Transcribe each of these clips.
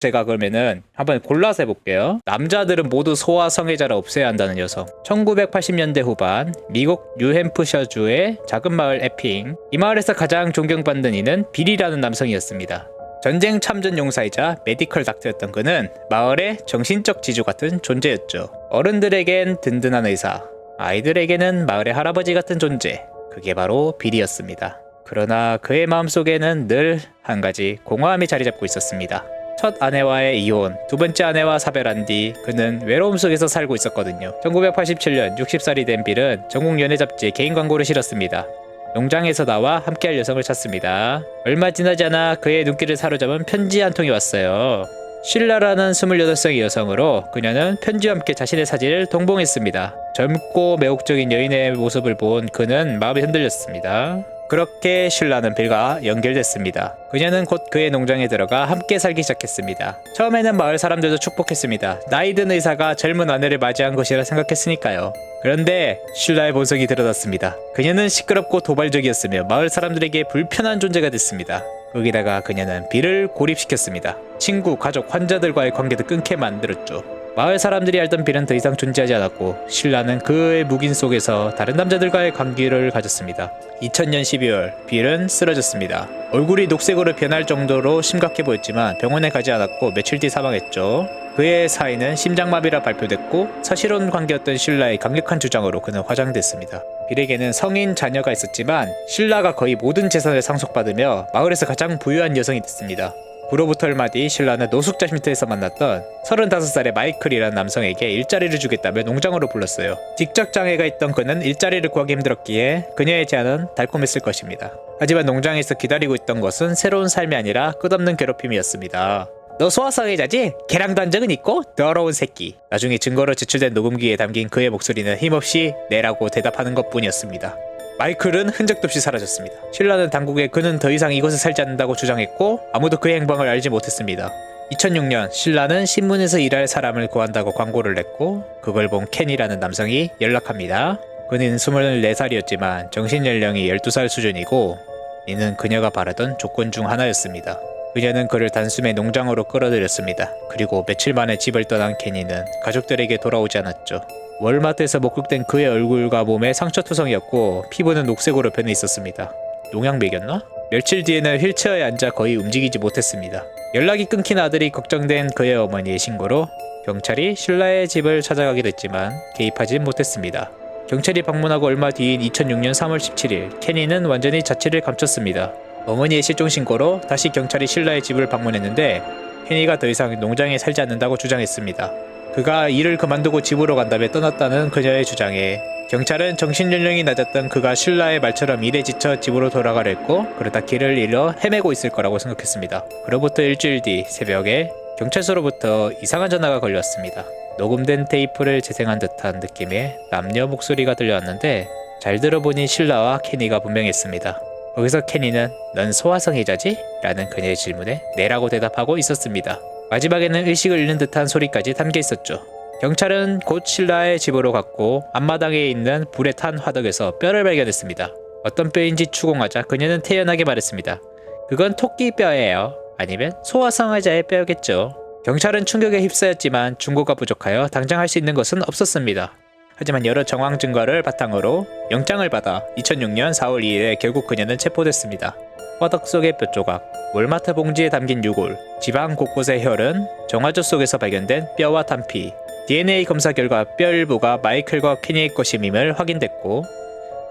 제가 그러면은 한번 골라서 해볼게요. 남자들은 모두 소아 성애자를 없애야 한다는 여성. 1980년대 후반 미국 뉴햄프셔주의 작은 마을 에핑. 이 마을에서 가장 존경받는 이는 빌이라는 남성이었습니다. 전쟁 참전 용사이자 메디컬 닥터였던 그는 마을의 정신적 지주 같은 존재였죠. 어른들에겐 든든한 의사, 아이들에게는 마을의 할아버지 같은 존재. 그게 바로 빌이었습니다. 그러나 그의 마음속에는 늘 한 가지 공허함이 자리 잡고 있었습니다. 첫 아내와의 이혼, 두 번째 아내와 사별한 뒤 그는 외로움 속에서 살고 있었거든요. 1987년 60살이 된 빌은 전국 연예 잡지에 개인 광고를 실었습니다. 농장에서 나와 함께할 여성을 찾습니다. 얼마 지나지 않아 그의 눈길을 사로잡은 편지 한 통이 왔어요. 신라라는 28세의 여성으로 그녀는 편지와 함께 자신의 사진을 동봉했습니다. 젊고 매혹적인 여인의 모습을 본 그는 마음이 흔들렸습니다. 그렇게 신라는 빌과 연결됐습니다. 그녀는 곧 그의 농장에 들어가 함께 살기 시작했습니다. 처음에는 마을 사람들도 축복했습니다. 나이든 의사가 젊은 아내를 맞이한 것이라 생각했으니까요. 그런데 신라의 본성이 드러났습니다. 그녀는 시끄럽고 도발적이었으며 마을 사람들에게 불편한 존재가 됐습니다. 거기다가 그녀는 빌을 고립시켰습니다. 친구, 가족, 환자들과의 관계도 끊게 만들었죠. 마을 사람들이 알던 빌은 더 이상 존재하지 않았고 신라는 그의 묵인 속에서 다른 남자들과의 관계를 가졌습니다. 2000년 12월 빌은 쓰러졌습니다. 얼굴이 녹색으로 변할 정도로 심각해 보였지만 병원에 가지 않았고 며칠 뒤 사망했죠. 그의 사인은 심장마비라 발표됐고 사실혼 관계였던 신라의 강력한 주장으로 그는 화장됐습니다. 빌에게는 성인 자녀가 있었지만 신라가 거의 모든 재산을 상속받으며 마을에서 가장 부유한 여성이 됐습니다. 그로부터 얼마 뒤 신라는 노숙자 쉼터에서 만났던 35살의 마이클이라는 남성에게 일자리를 주겠다며 농장으로 불렀어요. 직접 장애가 있던 그는 일자리를 구하기 힘들었기에 그녀의 제안은 달콤했을 것입니다. 하지만 농장에서 기다리고 있던 것은 새로운 삶이 아니라 끝없는 괴롭힘이었습니다. 너 소아성애자지? 개랑도 한 적은 있고 더러운 새끼. 나중에 증거로 제출된 녹음기에 담긴 그의 목소리는 힘없이 네라고 대답하는 것뿐이었습니다. 마이클은 흔적도 없이 사라졌습니다. 신라는 당국에 그는 더 이상 이곳에 살지 않는다고 주장했고 아무도 그의 행방을 알지 못했습니다. 2006년 신라는 신문에서 일할 사람을 구한다고 광고를 냈고 그걸 본 켄이라는 남성이 연락합니다. 그는 24살이었지만 정신 연령이 12살 수준이고 이는 그녀가 바라던 조건 중 하나였습니다. 그녀는 그를 단숨에 농장으로 끌어들였습니다. 그리고 며칠 만에 집을 떠난 케니는 가족들에게 돌아오지 않았죠. 월마트에서 목격된 그의 얼굴과 몸에 상처 투성이었고 피부는 녹색으로 변해 있었습니다. 농약 먹였나? 며칠 뒤에는 휠체어에 앉아 거의 움직이지 못했습니다. 연락이 끊긴 아들이 걱정된 그의 어머니의 신고로 경찰이 신라의 집을 찾아가기도 했지만 개입하진 못했습니다. 경찰이 방문하고 얼마 뒤인 2006년 3월 17일 케니는 완전히 자취를 감췄습니다. 어머니의 실종 신고로 다시 경찰이 신라의 집을 방문했는데 케니가 더 이상 농장에 살지 않는다고 주장했습니다. 그가 일을 그만두고 집으로 간 다음에 떠났다는 그녀의 주장에 경찰은 정신연령이 낮았던 그가 신라의 말처럼 일에 지쳐 집으로 돌아가려 했고 그러다 길을 잃어 헤매고 있을 거라고 생각했습니다. 그로부터 일주일 뒤 새벽에 경찰서로부터 이상한 전화가 걸려왔습니다. 녹음된 테이프를 재생한 듯한 느낌의 남녀 목소리가 들려왔는데 잘 들어보니 신라와 케니가 분명했습니다. 거기서 케니는 넌 소아성애자지? 라는 그녀의 질문에 네라고 대답하고 있었습니다. 마지막에는 의식을 잃는 듯한 소리까지 담겨 있었죠. 경찰은 곧 신라의 집으로 갔고 앞마당에 있는 불에 탄 화덕에서 뼈를 발견했습니다. 어떤 뼈인지 추궁하자 그녀는 태연하게 말했습니다. 그건 토끼 뼈예요. 아니면 소아성애자의 뼈겠죠. 경찰은 충격에 휩싸였지만 증거가 부족하여 당장 할 수 있는 것은 없었습니다. 하지만 여러 정황 증거를 바탕으로 영장을 받아 2006년 4월 2일에 결국 그녀는 체포됐습니다. 화덕 속의 뼈 조각, 월마트 봉지에 담긴 유골, 지방 곳곳의 혈은 정화조 속에서 발견된 뼈와 탄피, DNA 검사 결과 뼈 일부가 마이클과 케니의 것임임을 확인됐고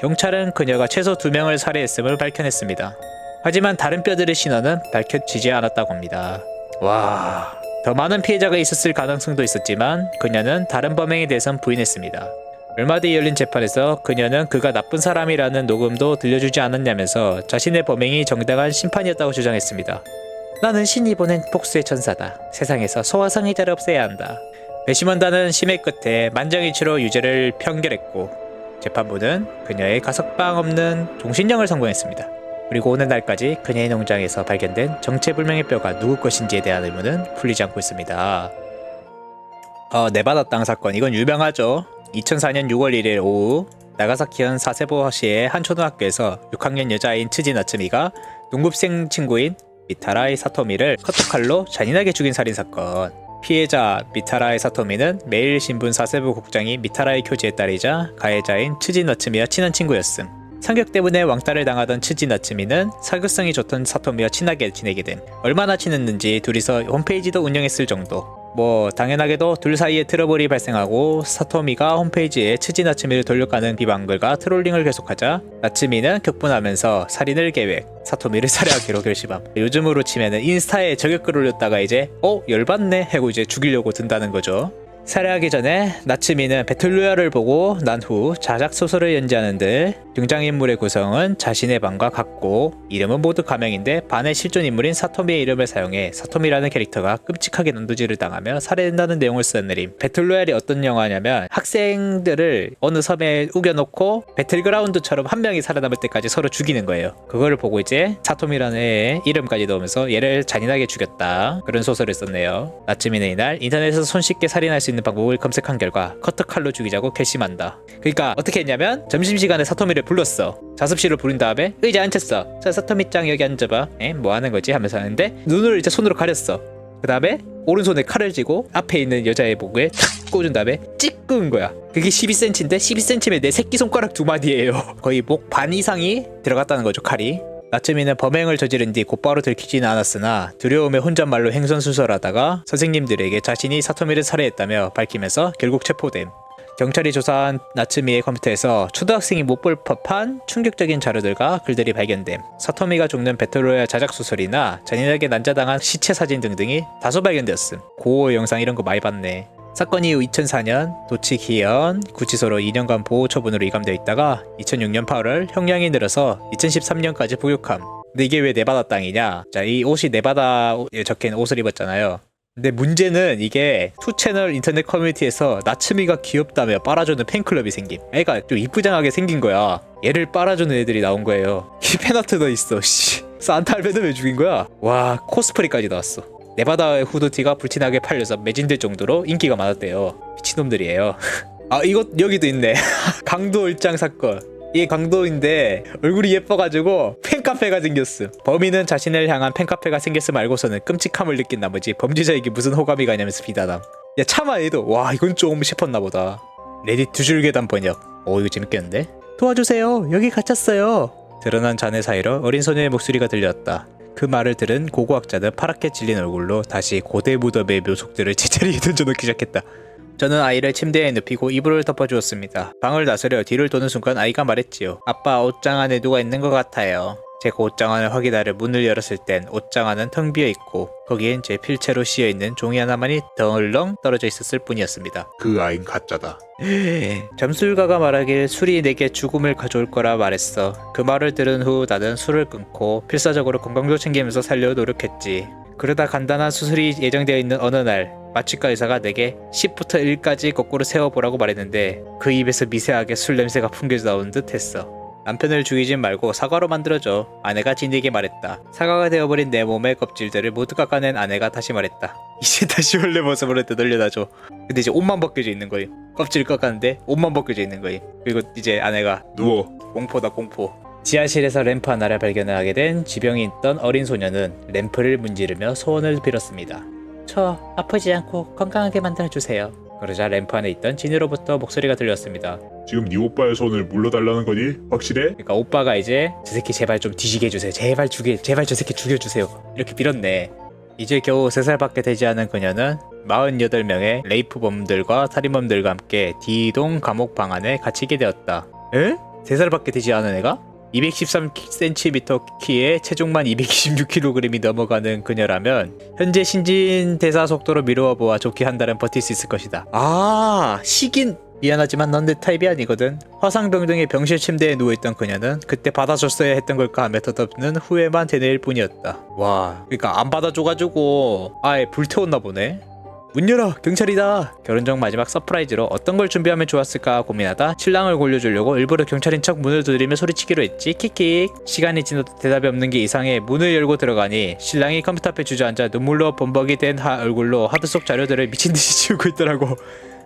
경찰은 그녀가 최소 두 명을 살해했음을 밝혀냈습니다. 하지만 다른 뼈들의 신원은 밝혀지지 않았다고 합니다. 와, 더 많은 피해자가 있었을 가능성도 있었지만 그녀는 다른 범행에 대해선 부인했습니다. 얼마 뒤 열린 재판에서 그녀는 그가 나쁜 사람이라는 녹음도 들려주지 않았냐면서 자신의 범행이 정당한 심판이었다고 주장했습니다. 나는 신이 보낸 복수의 천사다. 세상에서 소아성애자를 없애야 한다. 배심원단은 심의 끝에 만장일치로 유죄를 평결했고 재판부는 그녀의 가석방 없는 종신형을 선고했습니다. 그리고 오늘날까지 그녀의 농장에서 발견된 정체불명의 뼈가 누구 것인지에 대한 의문은 풀리지 않고 있습니다. 어, 네바다 땅 사건 이건 유명하죠. 2004년 6월 1일 오후 나가사키현 사세보시의 한 초등학교에서 6학년 여자아인 츠지 나츠미가 농급생 친구인 미타라이 사토미를 커터칼로 잔인하게 죽인 살인 사건. 피해자 미타라이 사토미는 매일 신분 사세부 국장이 미타라이 교지의 딸이자 가해자인 츠지 나츠미와 친한 친구였음. 상격 때문에 왕따를 당하던 츠지 나츠미는 사교성이 좋던 사토미와 친하게 지내게 됨 얼마나 친했는지 둘이서 홈페이지도 운영했을 정도 뭐 당연하게도 둘 사이에 트러블이 발생하고 사토미가 홈페이지에 츠지 나츠미를 돌려가는 비방글과 트롤링을 계속하자 나츠미는 격분하면서 살인을 계획 사토미를 살해하기로 결심함. 요즘으로 치면은 인스타에 저격글 올렸다가 이제 어? 열받네? 하고 이제 죽이려고 든다는 거죠 살해하기 전에 나츠미는 배틀로얄을 보고 난 후 자작 소설을 연재하는데 등장인물의 구성은 자신의 반과 같고 이름은 모두 가명인데 반의 실존 인물인 사토미의 이름을 사용해 사토미라는 캐릭터가 끔찍하게 난도질을 당하며 살해된다는 내용을 써내림 배틀로얄이 어떤 영화냐면 학생들을 어느 섬에 우겨놓고 배틀그라운드처럼 한 명이 살아남을 때까지 서로 죽이는 거예요. 그거를 보고 이제 사토미라는 애의 이름까지 넣으면서 얘를 잔인하게 죽였다. 그런 소설을 썼네요. 나츠미는 이날 인터넷에서 손쉽게 살인할 수 있는 방법을 검색한 결과 커터 칼로 죽이자고 결심한다. 그러니까 어떻게 했냐면 점심시간에 사토미를 불렀어. 자습실을 부른 다음에 의자 앉혔어. 자 사토미 짱 여기 앉아봐 에? 뭐 하는 거지? 하면서 하는데 눈을 이제 손으로 가렸어. 그 다음에 오른손에 칼을 쥐고 앞에 있는 여자의 목에 탁 꽂은 다음에 찍 끄은 거야. 그게 12cm인데 12cm면 내 새끼손가락 두 마디예요. 거의 목 반 이상이 들어갔다는 거죠 칼이 나츠미는 범행을 저지른 뒤 곧바로 들키지는 않았으나 두려움에 혼잣말로 행선수설하다가 선생님들에게 자신이 사토미를 살해했다며 밝히면서 결국 체포됨. 경찰이 조사한 나츠미의 컴퓨터에서 초등학생이 못 볼 법한 충격적인 자료들과 글들이 발견됨. 사토미가 죽는 배틀로얄 자작 소설이나 잔인하게 난자당한 시체 사진 등등이 다소 발견되었음. 고어 영상 이런 거 많이 봤네. 사건 이후 2004년 도치 기현 구치소로 2년간 보호 처분으로 이감되어 있다가 2006년 8월 형량이 늘어서 2013년까지 복역함. 근데 이게 왜 네바다 땅이냐? 자, 이 옷이 네바다에 적힌 옷을 입었잖아요. 근데 문제는 이게 투 채널 인터넷 커뮤니티에서 나츠미가 귀엽다며 빨아주는 팬클럽이 생김. 애가 좀 이쁘장하게 생긴 거야. 얘를 빨아주는 애들이 나온 거예요. 이 팬아트도 있어. 씨. 산타 할배는 왜 죽인 거야? 와 코스프레까지 나왔어. 네바다의 후드티가 불티나게 팔려서 매진될 정도로 인기가 많았대요. 미친놈들이에요. 아 이거 여기도 있네. 강도 일장 사건. 이게 강도인데 얼굴이 예뻐가지고 팬카페가 생겼음. 범인은 자신을 향한 팬카페가 생겼음 알고서는 끔찍함을 느낀 나머지 범죄자에게 무슨 호감이 가냐면서 비난함. 야 차마 해도 와 이건 좀 싶었나 보다. 레딧 두 줄 계단 번역. 오 이거 재밌겠는데? 도와주세요. 여기 갇혔어요. 드러난 잔해 사이로 어린 소녀의 목소리가 들렸다. 그 말을 들은 고고학자는 파랗게 질린 얼굴로 다시 고대 무덤의 묘속들을 제자리에 던져놓기 시작했다. 저는 아이를 침대에 눕히고 이불을 덮어주었습니다. 방을 나서려 뒤를 도는 순간 아이가 말했지요. 아빠 옷장 안에 누가 있는 것 같아요. 제가 옷장 안을 확인하려 문을 열었을 땐 옷장 안은 텅 비어 있고 거기엔 제 필체로 씌어 있는 종이 하나만이 덩을렁 떨어져 있었을 뿐이었습니다. 그 아인 가짜다. 점술가가 말하길 술이 내게 죽음을 가져올 거라 말했어. 그 말을 들은 후 나는 술을 끊고 필사적으로 건강도 챙기면서 살려 노력했지. 그러다 간단한 수술이 예정되어 있는 어느 날 마취과 의사가 내게 10부터 1까지 거꾸로 세어보라고 말했는데 그 입에서 미세하게 술 냄새가 풍겨져 나오는 듯 했어. 남편을 죽이진 말고 사과로 만들어줘. 아내가 진에게 말했다. 사과가 되어버린 내 몸의 껍질들을 모두 깎아낸 아내가 다시 말했다. 이제 다시 원래 모습으로 되돌려다줘. 근데 이제 옷만 벗겨져 있는 거임. 껍질 깎았는데 옷만 벗겨져 있는 거임. 그리고 이제 아내가 누워. 공포다 공포. 지하실에서 램프 하나를 발견하게 된 지병이 있던 어린 소녀는 램프를 문지르며 소원을 빌었습니다. 저 아프지 않고 건강하게 만들어주세요. 그러자 램프 안에 있던 진으로부터 목소리가 들렸습니다. 지금 네 오빠의 손을 물러달라는 거니? 확실해? 그러니까 오빠가 이제 저 새끼 제발 좀 뒤지게 해주세요. 제발 죽여, 제발 저 새끼 죽여주세요. 이렇게 빌었네. 이제 겨우 3살밖에 되지 않은 그녀는 48명의 레이프범들과 살인범들과 함께 D동 감옥 방 안에 갇히게 되었다. 에? 3살밖에 되지 않은 애가? 213cm 키에 체중만 226kg이 넘어가는 그녀라면 현재 신진 대사 속도로 미루어 보아 좋게 한 달은 버틸 수 있을 것이다. 아, 시긴 미안하지만 넌 내 타입이 아니거든. 화상병동의 병실 침대에 누워있던 그녀는 그때 받아줬어야 했던 걸까 하며 덧없는 후회만 되뇌일 뿐이었다. 와, 그러니까 안 받아줘가지고 아예 불태웠나 보네. 문 열어 경찰이다. 결혼 전 마지막 서프라이즈로 어떤 걸 준비하면 좋았을까 고민하다 신랑을 골려주려고 일부러 경찰인 척 문을 두드리며 소리치기로 했지. 킥킥. 시간이 지나도 대답이 없는 게 이상해. 문을 열고 들어가니 신랑이 컴퓨터 앞에 주저앉아 눈물로 범벅이 된 하- 얼굴로 하드 속 자료들을 미친듯이 지우고 있더라고.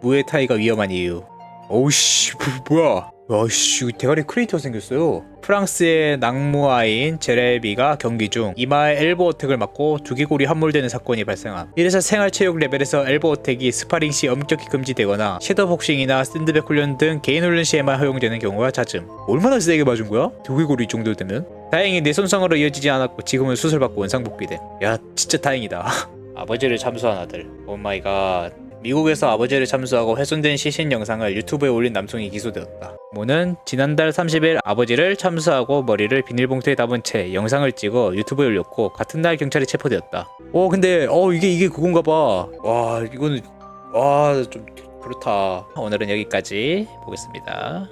무에타이가 위험한 이유. 오우씨 뭐, 뭐야 야씨 대가리 크리에이터 생겼어요. 프랑스의 낙무아인 제레비가 경기 중 이마에 엘보 어택을 맞고 두개골이 함몰되는 사건이 발생함. 이래서 생활체육 레벨에서 엘보 어택이 스파링 시 엄격히 금지되거나 섀도우 복싱이나 샌드백 훈련 등 개인 훈련 시에만 허용되는 경우가 잦음. 얼마나 세게 맞은 거야? 두개골이 이 정도 되면? 다행히 내 손상으로 이어지지 않았고 지금은 수술받고 원상복귀돼. 야 진짜 다행이다. 아버지를 참수한 아들. 오마이갓 미국에서 아버지를 참수하고 훼손된 시신 영상을 유튜브에 올린 남성이 기소되었다. 모는 지난달 30일 아버지를 참수하고 머리를 비닐봉투에 담은 채 영상을 찍어 유튜브에 올렸고 같은 날 경찰에 체포되었다. 오 근데 어 이게 이게 그건가 봐. 와 이거는 와 좀 그렇다. 오늘은 여기까지 보겠습니다.